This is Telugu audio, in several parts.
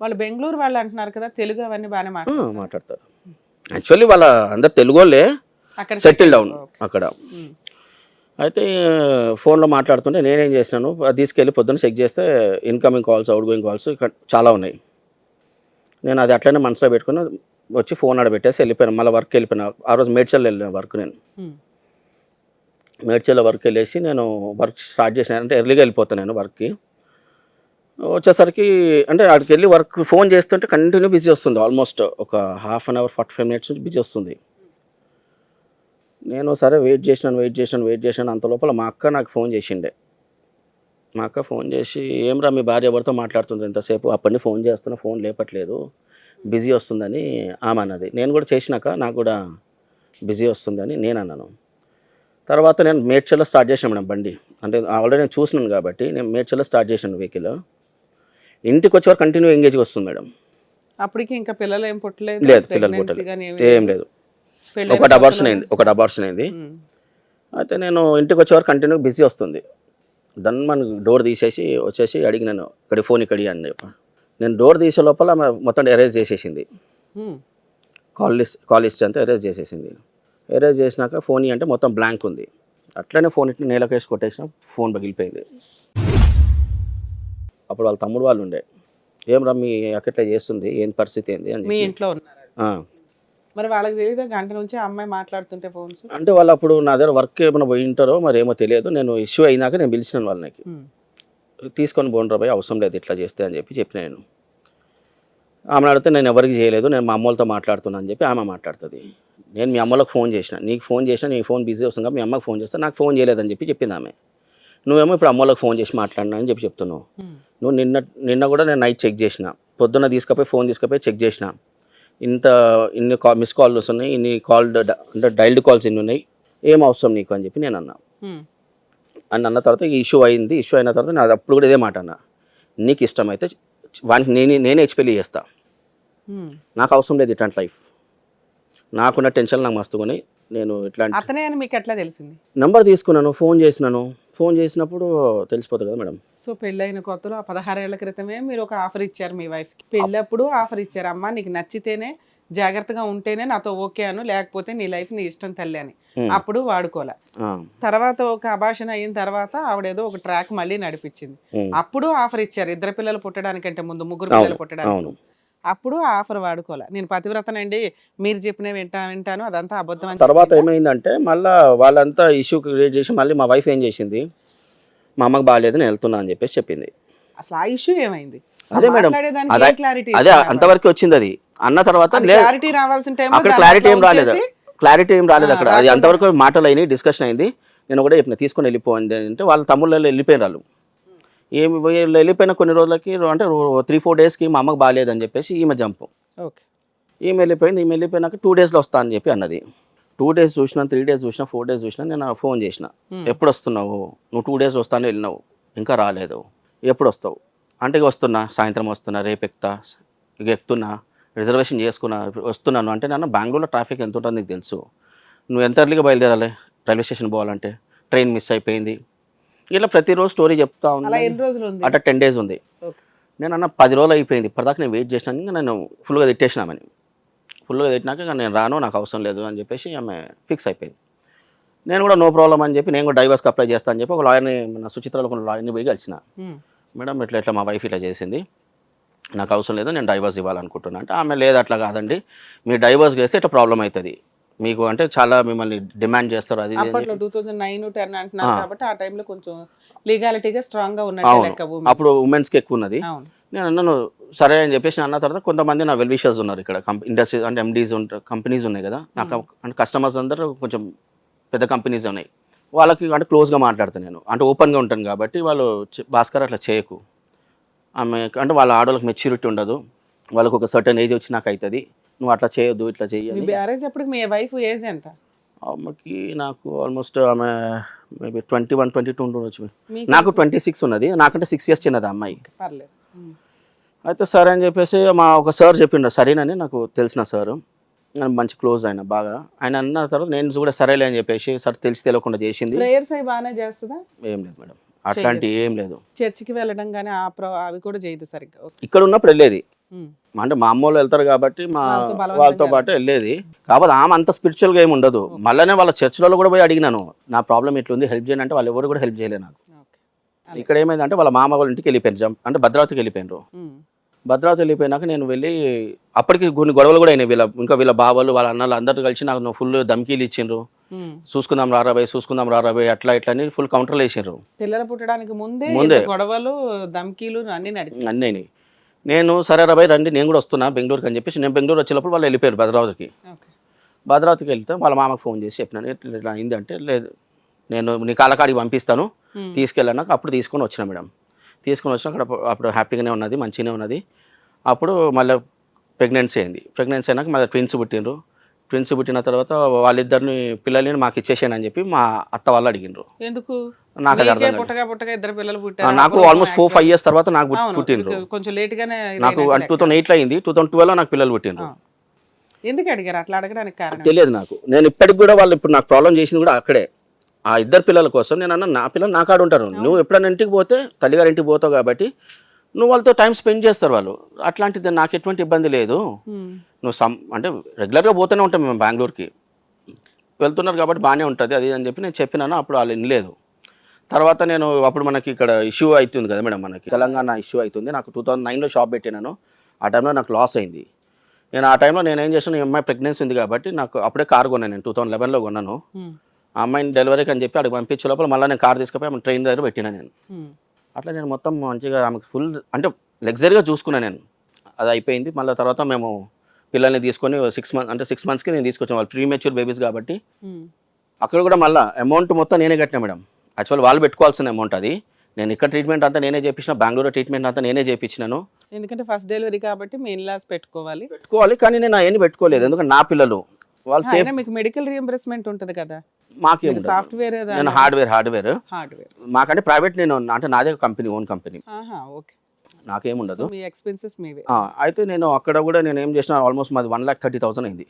వాళ్ళు బెంగళూరు వాళ్ళు అంటున్నారు కదా తెలుగు అవన్నీ బాగానే మాట్లాడతారు. యాక్చువల్లీ వాళ్ళ అందరు తెలుగు వాళ్ళే సెటిల్ డౌన్. అక్కడ. అయితే ఫోన్లో మాట్లాడుతుంటే నేనేం చేసినాను తీసుకెళ్ళి పొద్దున్న చెక్ చేస్తే incoming calls outgoing calls చాలా ఉన్నాయి. నేను అది అట్లనే మనసులో పెట్టుకుని వచ్చి ఫోన్ ఆడ పెట్టేసి వెళ్ళిపోయాను మళ్ళీ వర్క్ వెళ్ళిపోయినా. ఆ రోజు మేడ్చల్ వెళ్ళిన వర్క్ నేను. ఉమ్. మేడ్చల్ వర్క్ వెళ్ళేసి నేను వర్క్ స్టార్ట్ చేసిన అంటే ఎర్లీగా వెళ్ళిపోతాను నేను వర్క్కి వచ్చేసరికి అంటే అక్కడికి వెళ్ళి వర్క్ ఫోన్ చేస్తుంటే కంటిన్యూ బిజీ వస్తుంది. ఆల్మోస్ట్ ఒక half an hour forty five minutes నుంచి బిజీ వస్తుంది. నేను సరే వెయిట్ చేసినాను వెయిట్ చేసినాను వెయిట్ చేశాను అంత లోపల మా అక్క నాకు ఫోన్ చేసిండే. మా అక్క ఫోన్ చేసి ఏమ్రా మీ భార్య ఎవరితో మాట్లాడుతుంది ఎంతసేపు అప్పటిని ఫోన్ చేస్తున్నా ఫోన్ లేపట్లేదు. బిజీ వస్తుందని ఆమె అన్నది. నేను కూడా చేసినాక నాకు కూడా బిజీ వస్తుందని నేను అన్నాను. తర్వాత నేను మేడ్చల్లో స్టార్ట్ చేశాను మేడం బండి. అంటే ఆల్రెడీ నేను చూసినాను కాబట్టి నేను మేడ్చల్లో స్టార్ట్ చేశాను వెహికల్. ఇంటికి వచ్చే వరకు కంటిన్యూ ఎంగేజ్ వస్తుంది మేడం. అప్పటికి ఇంకా పిల్లలు ఏం పుట్టలేదు? లేదు పిల్లలు పుట్టలేదు. ఏం లేదు. ఒకటి అబార్షన్ కొత్తలో- అయింది ఒకటి అబార్షన్ అయింది. అయితే నేను ఇంటికి వచ్చే వరకు కంటిన్యూ బిజీ వస్తుంది. దన్ మన డోర్ తీసేసి వచ్చేసి అడిగినాను ఇక్కడ ఫోన్ ఇక్కడి అని చెప్పి. నేను డోర్ తీసే లోపల మొత్తం ఎరేజ్ చేసేసింది. కాల్ లిస్ట్ కాల్ లిస్ట్ అంతా ఎరేజ్ చేసేసింది. ఎరేజ్ చేసినాక ఫోన్ అంటే మొత్తం బ్లాంక్ ఉంది. అట్లనే ఫోన్ ఇట్లా నేలకేసి కొట్టేసిన ఫోన్ పగిలిపోయింది. అప్పుడు వాళ్ళ తమ్ముడు వాళ్ళు ఉండే. ఏం రా మీ అక్కట్లా చేస్తుంది? ఏం పరిస్థితి ఏంది? అని మీ చెప్పి. ఇంట్లో ఉన్నారు? ఆ. మరి వాళ్ళకి తెలియదు? గంట నుంచి ఆ అమ్మాయి మాట్లాడుతుంటే ఫోన్స్ అంటే వాళ్ళు అప్పుడు నా దగ్గర వర్క్ ఏమైనా పోయి ఉంటారో మరి ఏమో తెలియదు. నేను ఇష్యూ అయినాక నేను పిలిచినాను వాళ్ళకి తీసుకొని పోండ్రా భయ్ అవసరం లేదు ఇట్లా చేస్తే అని చెప్పి చెప్పిన నేను. ఆమె అడిగితే నేను ఎవరికి చేయలేదు నేను మా అమ్మలతో మాట్లాడుతున్నా అని చెప్పి ఆమె మాట్లాడుతుంది. నేను మీ అమ్మలకు ఫోన్ చేసిన. నీకు ఫోన్ చేసినా నీ ఫోన్ బిజీ వస్తుంది కాబట్టి మీ అమ్మకి ఫోన్ చేస్తే. నాకు ఫోన్ చేయలేదని చెప్పి చెప్పింది ఆమె. నువ్వేమో ఇప్పుడు అమ్మలకు ఫోన్ చేసి మాట్లాడినా అని చెప్పి చెప్తున్నావు. నువ్వు నిన్న నిన్న కూడా నేను నైట్ చెక్ చేసిన. పొద్దున్న తీసుకపోయి ఫోన్ తీసుకపోయి చెక్ చేసిన. ఇంత ఇన్ని కా మిస్ కాల్స్ ఉన్నాయి ఇన్ని కాల్డ్ అంటే డైల్డ్ కాల్స్ ఇన్ని ఉన్నాయి ఏం అవసరం నీకు అని చెప్పి నేను అన్నా. అని అన్న తర్వాత ఈ ఇష్యూ అయింది ఇష్యూ అయిన తర్వాత నాది అప్పుడు కూడా ఇదే మాట అన్న. నీకు ఇష్టమైతే వానికి నేనే నేనే ఇచ్చి పెళ్ళి చేస్తా. నాకు అవసరం లేదు ఇట్లాంటి లైఫ్. నాకున్న టెన్షన్ నాకు మస్తుకొని నేను ఇట్లాంటి అతనే అని మీకు ఎట్లా తెలిసింది? నెంబర్ తీసుకున్నాను ఫోన్ చేసినాను. ఫోన్ చేసినప్పుడు తెలిసిపోతుంది కదా మేడం. సో పెళ్ళైన కొత్తలో పదహారేళ్ళ క్రితమే మీరు ఒక ఆఫర్ ఇచ్చారు మీ వైఫ్కి. పెళ్ళప్పుడు ఆఫర్ ఇచ్చారు అమ్మా నీకు నచ్చితేనే జాగ్రత్తగా ఉంటేనే నాతో ఓకే అను లేకపోతే నీ లైఫ్ నీ ఇష్టం తల్లి అని. అప్పుడు వాడుకోలే. తర్వాత ఒక అభాషణ అయిన తర్వాత ఆవిడేదో ఒక ట్రాక్ మళ్ళీ నడిపించింది. అప్పుడు ఆఫర్ ఇచ్చారు ఇద్దరు పిల్లలు పుట్టడానికంటే ముందు ముగ్గురు పిల్లలు పుట్టడానికి. అప్పుడు ఆఫర్ వాడుకోలే. నేను పతివ్రతనండి మీరు చెప్పిన వింటా వింటాను అదంతా అబద్ధం తర్వాత? ఏమైందంటే మళ్ళీ వాళ్ళంతా ఇష్యూ క్రియేట్ చేసి మళ్ళీ మా వైఫ్ ఏం చేసింది? మా అమ్మకి బాగాలేదు నేను వెళ్తున్నా అని చెప్పేసి చెప్పింది. అసలు ఆ ఇష్యూ ఏమైంది? అదే మేడం. అదే క్లారిటీ అదే అంతవరకు వచ్చింది అది. అన్న తర్వాత క్లారిటీ రావాల్సిన టైం అక్కడ క్లారిటీ ఏం రాలేదు. క్లారిటీ ఏం రాలేదు అక్కడ. అది అంతవరకు మాటలు అయినాయి డిస్కషన్ అయింది. నేను కూడా చెప్పిన తీసుకొని వెళ్ళిపోయింది అంటే వాళ్ళ తమ్ముళ్ళు వెళ్ళిపోయిన వాళ్ళు. ఏమి వీళ్ళు వెళ్ళిపోయిన కొన్ని రోజులకి అంటే త్రీ ఫోర్ డేస్కి మా అమ్మకి బాగాలేదని చెప్పేసి ఈమె జంపు ఓకే. ఈమె వెళ్ళిపోయింది ఈమె వెళ్ళిపోయినాక టూ డేస్లో వస్తా అని చెప్పి అన్నది. టూ డేస్ చూసినా త్రీ డేస్ చూసినా ఫోర్ డేస్ చూసినా నేను ఫోన్ చేసిన. Hmm. ఎప్పుడు వస్తున్నావు? నువ్వు టూ డేస్ వస్తాను వెళ్ళినావు. ఇంకా రాలేదు. ఎప్పుడు వస్తావు? అంటే ఇక వస్తున్నా సాయంత్రం వస్తున్నా రేపు ఎక్కుతా ఇక ఎక్కుతున్నా రిజర్వేషన్ చేసుకున్నా వస్తున్నాను. అంటే నన్ను బెంగళూరులో ట్రాఫిక్ ఎంత ఉంటుందో నీకు తెలుసు. నువ్వు ఎంత ఎర్లీగా బయలుదేరాలి? రైల్వే స్టేషన్ పోవాలంటే? ట్రైన్ మిస్ అయిపోయింది. ఇలా ప్రతిరోజు స్టోరీ చెప్తా ఉంది? అట్లా టెన్ డేస్ ఉంది. నేను అన్న పది రోజులు అయిపోయింది. ఇప్పటిదాకా నేను వెయిట్ చేసినాను ఇంకా నేను ఫుల్గా తిట్టేసినామని ఫుల్గా తిట్టినాక ఇంకా నేను రాను నాకు అవసరం లేదు అని చెప్పేసి ఆమె ఫిక్స్ అయిపోయింది. నేను కూడా నో ప్రాబ్లం అని చెప్పి నేను కూడా డైవర్స్కి అప్లై చేస్తాను అని చెప్పి ఒక లాయర్ని మన సుచిత్రలో ఒక లాయర్ని పోయి కలిసిన. మేడం ఇట్లా ఇట్లా మా వైఫ్ ఇట్లా చేసింది. నాకు అవసరం లేదు నేను డైవర్స్ ఇవ్వాలనుకుంటున్నా అంటే ఆమె లేదు అట్లా కాదండి. మీరు డైవర్స్ చేస్తే ఇట్లా ప్రాబ్లం అవుతుంది. మీకు అంటే చాలా మిమ్మల్ని డిమాండ్ చేస్తారు అది అప్పట్లో. టూ థౌజండ్ నైన్ టెన్ అంటున్నారు. కాబట్టి ఆ టైంలో కొంచెం లీగాలిటీగా స్ట్రాంగ్గా ఉన్నట్టు. అప్పుడు ఉమెన్స్కి ఎక్కువ ఉన్నది. నేను అన్నాను సరే అని చెప్పేసి అన్న తర్వాత కొంతమంది నా వెల్ విషర్స్ ఉన్నారు ఇక్కడ. ఇండస్ట్రీ అంటే ఎండీస్ ఉంటారు కంపెనీస్ ఉన్నాయి కదా. నాకు అంటే కస్టమర్స్ అందరూ కొంచెం పెద్ద కంపెనీస్ ఉన్నాయి. వాళ్ళకి అంటే క్లోజ్గా మాట్లాడతాను నేను. అంటే ఓపెన్గా ఉంటాను కాబట్టి వాళ్ళు "చి- భాస్కర్ అట్లా చేయకు. ఆమె అంటే వాళ్ళ ఆడవాళ్ళకి మెచ్యూరిటీ ఉండదు. వాళ్ళకి ఒక సర్టన్ ఏజ్ వచ్చి నాకు అవుతుంది నువ్వు అట్లా చేయొద్దు ఇట్లా చెయ్యాలి మ్యారేజ్ అప్పటికి మీ వైఫ్ ఏజ్ ఎంత? ఆమెకి నాకు ఆల్మోస్ట్ ఆమె maybe twenty one twenty two ఉండొచ్చు నాకు ట్వంటీ సిక్స్ ఉన్నది నాకంటే సిక్స్ ఇయర్స్ చిన్నది అమ్మాయి. పర్లేదు. అయితే సరే అని చెప్పేసి మా ఒక సార్ చెప్పిండ్రు సరేనని నాకు తెలిసిన సారు నేను మంచి క్లోజ్ ఆయన బాగా. ఆయన అన్న తర్వాత నేను కూడా సరేలే అని చెప్పేసి సార్ తెలిసి తెలియకుండా చేసింది. ప్రేయర్స్ అవి బాగానే చేస్తుందా? ఏం లేదు మేడం. అట్లాంటి ఏం లేదు. చర్చికి వెళ్ళడం కానీ ఆ అవి కూడా చేయదు సరిగ్గా. ఇక్కడ ఉన్నప్పుడు వెళ్ళేది. అంటే మా అమ్మ వాళ్ళు వెళ్తారు కాబట్టి మా వాళ్ళతో పాటు వెళ్ళేది. కాకపోతే ఆమె అంత స్పిరిచువల్గా ఏమి ఉండదు. మళ్ళీ వాళ్ళ చర్చిలలో కూడా పోయి అడిగినాను నా ప్రాబ్లం ఇట్లుంది హెల్ప్ చేయను అంటే వాళ్ళు ఎవరు కూడా హెల్ప్ చేయలేదు నాకు. ఇక్కడ ఏమైందంటే వాళ్ళ మామ వాళ్ళ ఇంటికి వెళ్ళిపోయారు జం- అంటే భద్రావతికి వెళ్ళిపోయినారు. భద్రావతి వెళ్ళిపోయినాక నేను వెళ్ళి అప్పటికి కొన్ని గొడవలు కూడా అయినాయి. వీళ్ళ ఇంకా వీళ్ళ బావలు వాళ్ళ అన్నలు అందరూ కలిసి నాకు ఫుల్ దమ్కీలు ఇచ్చిండ్రు. చూసుకుందాం రారాబాయ్ చూసుకుందాం రారాబాయ్ అట్లా ఇట్లా అని ఫుల్ కౌంటర్లు వేసిండ్రు పిల్లలు పుట్టడానికి ముందే ముందే. గొడవలు ధమ్కీలు అన్ని నడిచి అన్నీ. నేను సరే రాబాయ్ రండి నేను కూడా వస్తున్నా బెంగళూరుకి అని చెప్పేసి. నేను బెంగళూరు వచ్చేటప్పుడు వాళ్ళు వెళ్ళిపోయారు భద్రావతికి. భద్రావతికి వెళ్తే వాళ్ళ మామకు ఫోన్ చేసి చెప్పినాను ఇట్లా ఇట్లా అయింది అంటే లేదు నేను నీ కాలకాడికి పంపిస్తాను. తీసుకెళ్ళాక అప్పుడు తీసుకొని వచ్చిన మేడం. తీసుకొని వచ్చిన అక్కడ అప్పుడు హ్యాపీగానే ఉన్నది మంచిగానే ఉన్నది. అప్పుడు మళ్ళీ ప్రెగ్నెన్సీ అయింది. ప్రెగ్నెన్సీ అయినాక మళ్ళీ ట్విన్స్ పుట్టిండ్రు. ట్విన్స్ పుట్టిన తర్వాత వాళ్ళిద్దరిని పిల్లల్ని మాకు ఇచ్చేసాను అని చెప్పి మా అత్త వాళ్ళు అడిగిండ్రు. ఎందుకు? నాకు అది అర్థం కాలేదు. పుట్టగా పుట్టగా ఇద్దరు పిల్లలు ఆ, పుట్టారు నాకు ఆల్మోస్ట్ ఫోర్ ఫైవ్ ఇయర్స్ తర్వాత నాకు పుట్- అవును, పుట్టిండ్రు. కొంచెం లేట్ గానే నాకు అంటే టూ థౌసండ్ ఎయిట్లో అయింది టూ థౌసండ్ ట్వెల్వ్లో నాకు పిల్లలు పుట్టిండ్రు. ఎందుకు అడిగారు? అట్లా అడగడానికి కారణం తెలియదు నాకు. నేను ఇప్పటికి కూడా వాళ్ళు ఇప్పుడు నాకు ప్రాబ్లం చేసింది కూడా అక్కడే. ఆ ఇద్దరు పిల్లల కోసం నేను అన్న నా పిల్లలు నా కాడ ఉంటారు. నువ్వు ఎప్పుడైనా ఇంటికి పోతే తల్లిగారి ఇంటికి పోతావు కాబట్టి నువ్వు వాళ్ళతో టైం స్పెండ్ చేస్తారు వాళ్ళు. అట్లాంటిది నాకు ఎటువంటి ఇబ్బంది లేదు. నువ్వు సమ్ అంటే రెగ్యులర్గా పోతూనే ఉంటాం మేము బెంగళూరుకి. వెళ్తున్నారు కాబట్టి బాగానే ఉంటుంది అది అని చెప్పి నేను చెప్పినాను అప్పుడు వాళ్ళు వినలేదు. తర్వాత నేను అప్పుడు మనకి ఇక్కడ ఇష్యూ అవుతుంది కదా మేడం మనకి. తెలంగాణ ఇష్యూ అవుతుంది నాకు టూ థౌసండ్ నైన్లో షాప్ పెట్టినాను. ఆ టైంలో నాకు లాస్ అయింది. నేను ఆ టైంలో నేను ఏం చేశాను ఈ అమ్మాయి ప్రెగ్నెన్సీ ఉంది కాబట్టి నాకు అప్పుడే కార్ కొన్నాను నేను టూ థౌసండ్ లెవెన్లో కొన్నాను. ఆ అమ్మాయిని డెలివరీకి అని చెప్పి అక్కడికి పంపించే లోపల మళ్ళీ నేను కార్ తీసుకుపోయి ఆమె ట్రైన్ దగ్గర పెట్టినా నేను. అట్లా నేను మొత్తం మంచిగా ఆమెకు ఫుల్ అంటే లగ్జరీగా చూసుకున్నాను నేను. అది అయిపోయింది. మళ్ళీ తర్వాత మేము పిల్లల్ని తీసుకొని సిక్స్ మంత్ అంటే సిక్స్ మంత్స్కి నేను తీసుకొచ్చాను. వాళ్ళు ప్రీమెచ్యూర్ బేబీస్ కాబట్టి. అక్కడ కూడా మళ్ళీ అమౌంట్ మొత్తం నేనే కట్టినా మేడం. యాక్చువల్ వాళ్ళు పెట్టుకోవాల్సిన అమౌంట్ అది. నేను ఇక్కడ ట్రీట్మెంట్ అంతా నేనే చేపించిన బెంగళూరు ట్రీట్మెంట్ అంతా నేనే చేయించినాను ఎందుకంటే ఫస్ట్ డెలివరీ కాబట్టి మెయిన్ లాస్ పెట్టుకోవాలి. పెట్టుకోవాలి కానీ నేను అవన్నీ పెట్టుకోలేదు. ఎందుకంటే నా పిల్లలు. వాళ్ళు మీకు మెడికల్ రియంబర్స్మెంట్ ఉంటుంది కదా. మాకేం సాఫ్ట్వేర్ నేను హార్డ్వేర్ హార్డ్వేర్. హార్డ్వేర్. మాకంటే ప్రైవేట్ నేను అంటే నాదే కంపెనీ ఓన్ కంపెనీ. ఓకే. నాకేముండదు మీ ఎక్స్పెన్సెస్ మీవే. అయితే నేను అక్కడ కూడా నేను ఏం చేసిన ఆల్మోస్ట్ మాది వన్ ల్యాక్ థర్టీ థౌసండ్ అయింది.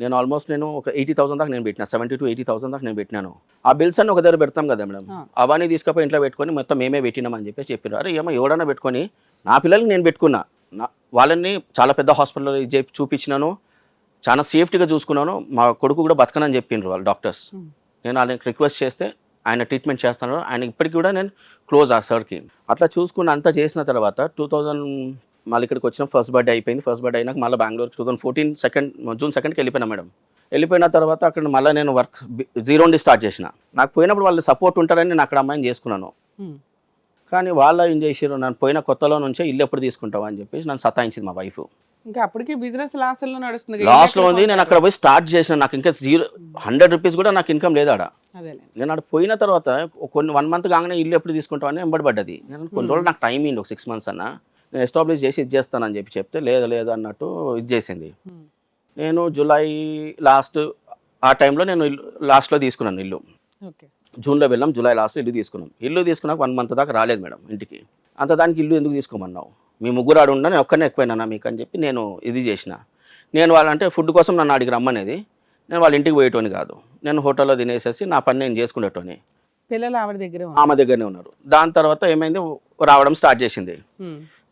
నేను ఆల్మోస్ట్ నేను ఒక ఎయిటీ థౌసండ్ దాకా నేను పెట్టిన సెవెంటీ టు ఎయిటీ థౌసండ్ దాకా నేను పెట్టినాను. ఆ బిల్స్ అన్ని ఒక దగ్గర పెడతాం కదా మేడం. అవన్నీ తీసుకపోయి ఇంట్లో పెట్టుకొని మొత్తం మేమే పెట్టినామని చెప్పేసి చెప్పారు అరే ఏమో ఎవడన్నా పెట్టుకొని నా పిల్లల్ని నేను పెట్టుకున్నా. నా వాళ్ళని చాలా పెద్ద హాస్పిటల్లో చూపించినాను. చాలా సేఫ్టీగా చూసుకున్నాను. మా కొడుకు కూడా బతకనని చెప్పిండ్రు వాళ్ళు డాక్టర్స్. నేను ఆయనకి రిక్వెస్ట్ చేస్తే ఆయన ట్రీట్మెంట్ చేస్తాను. ఆయన ఇప్పటికి కూడా నేను క్లోజ్ ఆ సార్కి. అట్లా చూసుకుని అంతా చేసిన తర్వాత టూ థౌజండ్ మళ్ళీ ఇక్కడికి వచ్చిన ఫస్ట్ బర్త్డే అయిపోయింది. ఫస్ట్ బర్త్డే అయినాక మళ్ళీ Bengaluru two thousand fourteen second June సెకండ్కి వెళ్ళిపోయినా మేడం. వెళ్ళిపోయిన తర్వాత అక్కడ మళ్ళీ నేను వర్క్ జీరో నుండి స్టార్ట్ చేసిన. నాకు పోయినప్పుడు వాళ్ళు సపోర్ట్ ఉంటారని నేను అక్కడ అమ్మాయిని చేసుకున్నాను. కానీ వాళ్ళు ఏం చేసారు నన్ను పోయిన కొత్తలో నుంచే ఇల్లు ఎప్పుడు తీసుకుంటావు అని చెప్పేసి నన్ను సతాయించింది మా వైఫ్. ఇంకా అప్పటికి బిజినెస్ లాస్లో నడుస్తుంది కదా. లాస్ట్లో ఉంది. నేను అక్కడ పోయి స్టార్ట్ చేసిన. నాకు ఇంకా జీరో హండ్రెడ్ రూపీస్ కూడా నాకు ఇన్కమ్ లేదు ఆడ నేను అక్కడ పోయిన తర్వాత కొన్ని వన్ మంత్ కాగానే ఇల్లు ఎప్పుడు తీసుకుంటావు అని ఎంబడి పడ్డది నేను కొన్ని రోజులు నాకు టైం ఇవ్వండి ఒక సిక్స్ మంత్స్ అన్న. నేను ఎస్టాబ్లిష్ చేసి ఇది చేస్తానని చెప్పి చెప్తే లేదు లేదు అన్నట్టు ఇది చేసింది. ఉమ్. నేను జూలై లాస్ట్ ఆ టైంలో నేను ఇల్లు లాస్ట్లో తీసుకున్నాను ఇల్లు. ఓకే. జూన్లో వెళ్ళాం జూలై లాస్ట్లో ఇల్లు తీసుకున్నాం. ఇల్లు తీసుకున్నాక వన్ మంత్ దాకా రాలేదు మేడం ఇంటికి. అంత దానికి ఇల్లు ఎందుకు తీసుకోమన్నావు? మీ ముగ్గురు ఆడు ఉన్నా నేను ఒక్కనే ఎక్కువైనా మీకు అని చెప్పి నేను ఇది చేసిన. నేను వాళ్ళంటే ఫుడ్ కోసం నన్ను అడిగి రమ్మనేది. నేను వాళ్ళ ఇంటికి పోయేటోని కాదు. నేను హోటల్లో తినేసేసి నా పని నేను చేసుకునేటోని. పిల్లలు ఆవిడ దగ్గరే. ఆమె దగ్గరనే ఉన్నారు. దాని తర్వాత ఏమైంది? రావడం స్టార్ట్ చేసింది.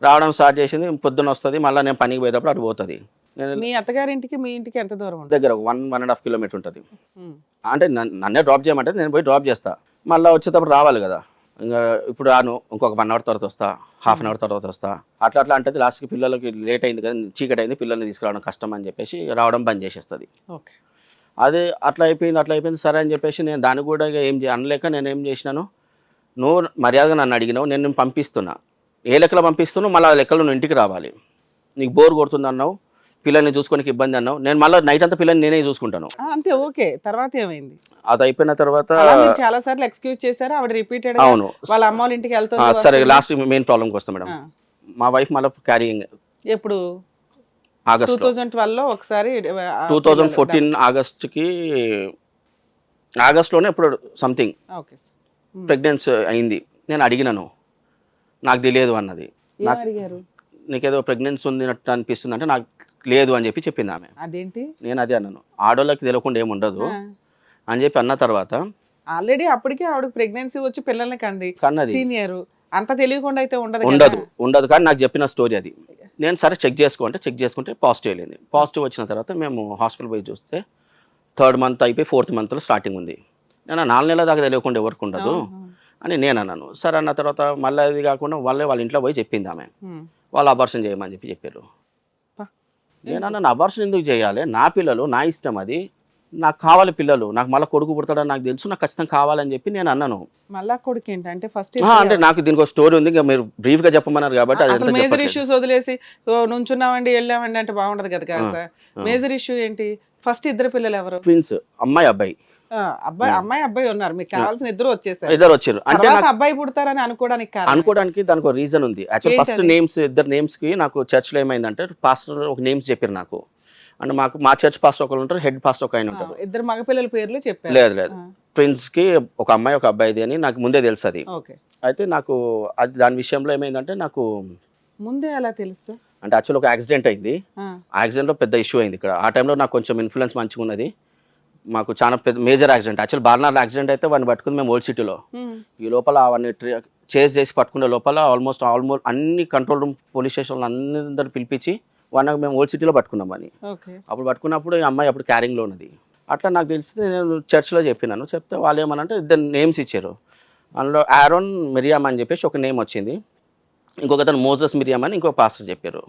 రావడం స్టార్ట్ చేసింది పొద్దున్న వస్తుంది మళ్ళీ నేను పనికి పోయేటప్పుడు అటు పోతుంది. నేను మీ అత్తగారింటికి మీ ఇంటికి ఎంత దూరం దగ్గర one one and half kilometer ఉంటుంది. అంటే నన్ను- నన్నే డ్రాప్ చేయమంటే నేను పోయి డ్రాప్ చేస్తా. మళ్ళీ వచ్చేటప్పుడు రావాలి కదా. ఇంకా ఇప్పుడు రాను ఇంకొక వన్ అవర్ తర్వాత వస్తా హాఫ్ అన్ అవర్ తర్వాత వస్తా. అట్లా అట్లా అంటే లాస్ట్కి పిల్లలకి లేట్ అయింది కదా చీకటి అయింది పిల్లల్ని తీసుకురావడం కష్టం అని చెప్పేసి రావడం బంద్ చేసేస్తుంది. ఓకే. అదే అట్లా అయిపోయింది అట్లా అయిపోయింది సరే అని చెప్పేసి నేను దాన్ని కూడా ఏం అనలేక నేను ఏం చేసినాను? నువ్వు మర్యాదగా నన్ను అడిగినావు నేను పంపిస్తున్నా. ఏ లెక్కలో పంపిస్తున్నావు మళ్ళీ ఆ లెక్కలో నువ్వు ఇంటికి రావాలి. నీకు బోర్ కొడుతుంది అన్నావు. పిల్లల్ని చూసుకోనికి ఇబ్బంది అన్నావు. నేను మళ్ళీ నైట్ అంతా పిల్లల్ని నేనే చూసుకుంటాను. ఆ, అంతే ఓకే. తర్వాత ఏమైంది? అది అయిపోయిన తర్వాత అలా మీరు చాలా సార్లు ఎక్స్క్యూజ్ చేశారు ఆవిడ రిపీటెడ్ అవును. వాళ్ళ అమ్మ వాళ్ళ ఇంటికి ఆ, వెళ్తుంది సరే. లాస్ట్ మెయిన్ ప్రాబ్లంకి వస్తాం మేడం. మా వైఫ్ మళ్ళీ క్యారీయింగ్ ఎప్పుడు? టూ ఆగస్ట్ థౌజండ్ ట్వెల్వ్లో ఒకసారి ఆ, టూ థౌజండ్ ఫోర్టీన్ ఆగస్ట్కి ఆగస్ట్లోనే ఇప్పుడు something okay sir. Um. Pregnancy అయింది. నేను అడిగినాను. నాకు తెలియదు అన్నది. ఏం నాకు- అడిగారు? నీకేదో ప్రెగ్నెన్సీ ఉందినట్టు అనిపిస్తుంది అంటే నాకు లేదు అని చెప్పి చెప్పింది ఆమె. అదేంటి? నేను అదే అన్నాను. ఆడోళ్ళకి తెలియకుండా ఏమి ఉండదు ఆ. అని చెప్పి అన్న తర్వాత ఆల్రెడీ అప్పటికే ఆవిడ ప్రెగ్నెన్సీ వచ్చి పిల్లల్ని కంది. కన్నది. సీనియర్. అంత తెలియకుండా అయితే ఉండదు ఉండదు. ఉండదు. కానీ నాకు చెప్పిన స్టోరీ అది. నేను సరే చెక్ చేసుకుంటే చెక్ చేసుకుంటే పాజిటివ్ వెళ్ళింది. పాజిటివ్ వచ్చిన తర్వాత మేము హాస్పిటల్ పోయి చూస్తే థర్డ్ మంత్ అయిపోయి ఫోర్త్ మంత్లో స్టార్టింగ్ ఉంది. నేను నాలుగు నెలల దాకా తెలియకుండా ఎవరికి ఉండదు అని నేను అన్నాను. సరే అన్న తర్వాత మళ్ళీ అది కాకుండా వాళ్ళే వాళ్ళ ఇంట్లో పోయి చెప్పింది ఆమె. వాళ్ళు అబార్షన్ చేయమని చెప్పి చెప్పారు. నేను అన్నాను అబార్షన్ ఎందుకు చేయాలి? నా పిల్లలు నా ఇష్టం అది. నాకు కావాలి పిల్లలు. నాకు మళ్ళీ కొడుకు పుడతాడని నాకు తెలుసు నాకు ఖచ్చితంగా కావాలని చెప్పి నేను అన్నాను. మళ్ళా కొడుకు ఏంటి అంటే ఫస్ట్ అంటే నాకు దీనికి ఒక స్టోరీ ఉంది ఇంకా మీరు బ్రీఫ్గా చెప్పమన్నారు కాబట్టి మేజర్. ఇష్యూస్ వదిలేసి నుంచున్నామండి వెళ్ళామండి అంటే బాగుండదు కదా సార్ మేజర్ ఇష్యూ ఏంటి? ఫస్ట్ ఇద్దరు పిల్లలు ఎవరు? ట్విన్స్ అమ్మాయి అబ్బాయి. అబ్బాయి అమ్మాయి అబ్బాయి ఉన్నారు. మీకు కావాల్సిన ఇద్దరు వచ్చేసారు. ఇద్దరు వచ్చారు. అంటే అబ్బాయి పుడతారని అనుకోవడానికి అనుకోవడానికి దానికి ఒక రీజన్ ఉంది. Actual first? నేమ్స్ ఇద్దరు నేమ్స్కి నాకు చర్చ్లో ఏమైందంటే పాస్టర్ ఒక నేమ్స్ చెప్పారు నాకు. అంటే మాకు మా చర్చ్ పాస్టర్ ఒకరు ఉంటారు హెడ్ పాస్టర్ ఒక ఆయన ఉంటారు. ఇద్దరు మగపిల్లల పేర్లు చెప్పారు. లేదు లేదు. ట్విన్స్కి ఒక అమ్మాయి ఒక అబ్బాయిది అని నాకు ముందే తెలుసు అది. ఓకే. అయితే నాకు అది దాని విషయంలో ఏమైందంటే నాకు ముందే అలా తెలుసు? అంటే యాక్చువల్ ఒక యాక్సిడెంట్ అయింది. ఆ. యాక్సిడెంట్లో పెద్ద ఇష్యూ అయింది ఇక్కడ. ఆ టైంలో నాకు కొంచెం ఇన్ఫ్లుయెన్స్ మంచిగా ఉన్నది మాకు చాలా పెద్ద మేజర్ యాక్సిడెంట్. యాక్చువల్ బార్నార్ యాక్సిడెంట్ అయితే వాడిని పట్టుకుంది మేము ఓల్డ్ సిటీలో. ఈ లోపల అవన్నీ చేజ్ చేసి పట్టుకునే లోపల ఆల్మోస్ట్ ఆల్మోస్ట్ అన్ని కంట్రోల్ రూమ్ పోలీస్ స్టేషన్లు అందరు పిలిపించి వాళ్ళకి మేము ఓల్డ్ సిటీలో పట్టుకున్నాం అని ఓకే. అప్పుడు పట్టుకున్నప్పుడు ఈ అమ్మాయి అప్పుడు క్యారింగ్లో ఉన్నది అట్లా నాకు తెలిసి నేను చర్చ్లో చెప్పినాను. చెప్తే వాళ్ళు ఏమనంటే ఇద్దరు నేమ్స్ ఇచ్చారు. అందులో ఆరోన్ మిరియామ్ అని చెప్పేసి ఒక నేమ్ వచ్చింది. ఇంకొకతను మోజస్ మిరియామ్ అని ఇంకొక పాస్టర్ చెప్పారు.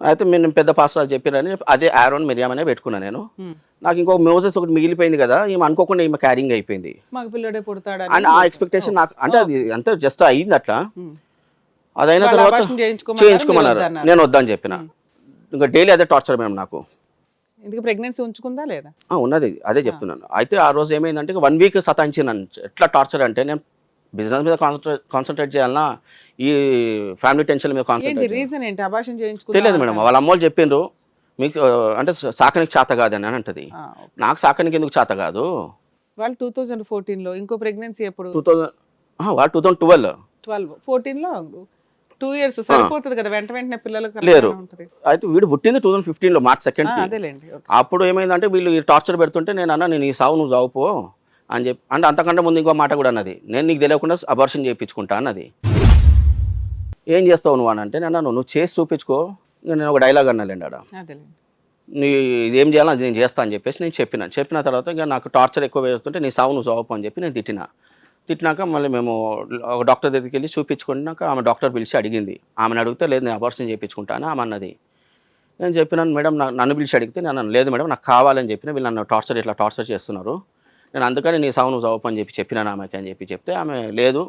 అయితే నేను పెద్ద పాస్టర్ చెప్పారని అదే ఆరోన్ మిరియామ్ అనే పెట్టుకున్నాను నేను. ఉమ్, నాకు ఇంకొక మోజస్ ఒకటి మిగిలిపోయింది కదా ఈమె అనుకోకుండా ఈమె క్యారింగ్ అయిపోయింది. అండ్ ఆ ఎక్స్పెక్టేషన్ నాకు అంటే అది అంతే జస్ట్ అయ్యింది అట్లా. ఉమ్. అదైన తర్వాత చేయించుకోమన్నారు. నేను వద్దని చెప్పిన. ఇంకా డైలీ అదే టార్చర్ మేడం నాకు. ప్రెగ్నెన్సీ ఉంచుకుందా లేదా? ఆ, ఉన్నది. అదే చెప్తున్నాను. అయితే ఆ రోజు ఏమైందంటే వన్ వీక్ సతాయించినాను ఎట్లా టార్చర్ అంటే నేను బిజినెస్ మీద కాన్సన్ట్రేట్ కాన్సన్ట్రేట్ చేయాలన్నా ఈ ఫ్యామిలీ టెన్షన్ మీద కాన్సన్ట్రేట్ రీజన్ ఏంటి? అభాషణ తెలియదు మేడం. వాళ్ళ అమ్మోళ్ళు చెప్పిండ్రు మీకు అంటే సాకనికి చేత కాదని అని అంటది. నాకు సాకనికి ఎందుకు చేత కాదు? వాళ్ళు టూ థౌజండ్ ఫోర్టీన్లో ఇంకో ప్రెగ్నెన్సీ ఎప్పుడు? టూ థౌజండ్ వాళ్ళు టూ థౌజండ్ ట్వెల్వ్. ట్వెల్వ్. ఫోర్టీన్లో టూ ఇయర్స్ సరిపోతుంది కదా వెంట వెంటనే పిల్లలకు లేరు. అయితే వీడు పుట్టింది టూ థౌజండ్ ఫిఫ్టీన్లో మార్చ్ సెకండ్ అదేలేండి. అప్పుడు ఏమైందంటే వీళ్ళు టార్చర్ పెడుతుంటే నేను అన్నా నేను ఈ సావు నువ్వు సావు పో. అని చెప్పి అంటే అంతకంటే ముందు ఇంకో మాట కూడా అన్నది నేను నీకు తెలియకుండా అబార్షన్ చేయించుకుంటా అన్నది. ఏం చేస్తావు నువ్వు అని అంటే నేను నువ్వు చేసి చూపించుకో నేను ఒక డైలాగ్ అన్నాలేండి ఆడ. నీ ఇదేం చేయాలో అది నేను చేస్తా అని చెప్పేసి నేను చెప్పిన. చెప్పిన తర్వాత ఇంకా నాకు టార్చర్ ఎక్కువ వేస్తుంటే నీ సావు నువ్వు పో అని చెప్పి నేను తిట్టిన. తిట్టినాక మళ్ళీ మేము ఒక డాక్టర్ దగ్గరికి వెళ్ళి చూపించుకున్నాక ఆమె డాక్టర్ పిలిచి అడిగింది. ఆమెను అడిగితే లేదు నేను అబార్షన్ చేయించుకుంటాను ఆమె అన్నది. నేను చెప్పినాను మేడం నా- నన్ను పిలిచి అడిగితే నేను లేదు మేడం నాకు కావాలని చెప్పిన వీళ్ళు నన్ను టార్చర్ ఇట్లా టార్చర్ చేస్తున్నారు. నేను అందుకని నీ సావు నువ్వు సావు అని చెప్పి చెప్పినాను ఆమెకి అని చెప్పి చెప్తే ఆమె లేదు.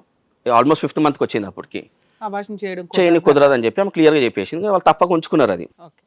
ఆల్మోస్ట్ ఫిఫ్త్ మంత్కి వచ్చింది అప్పటికి. చేయని కుదరదని చెప్పి ఆమె క్లియర్గా చెప్పేసింది. వాళ్ళు తప్పక ఉంచుకున్నారు అది. ఓకే.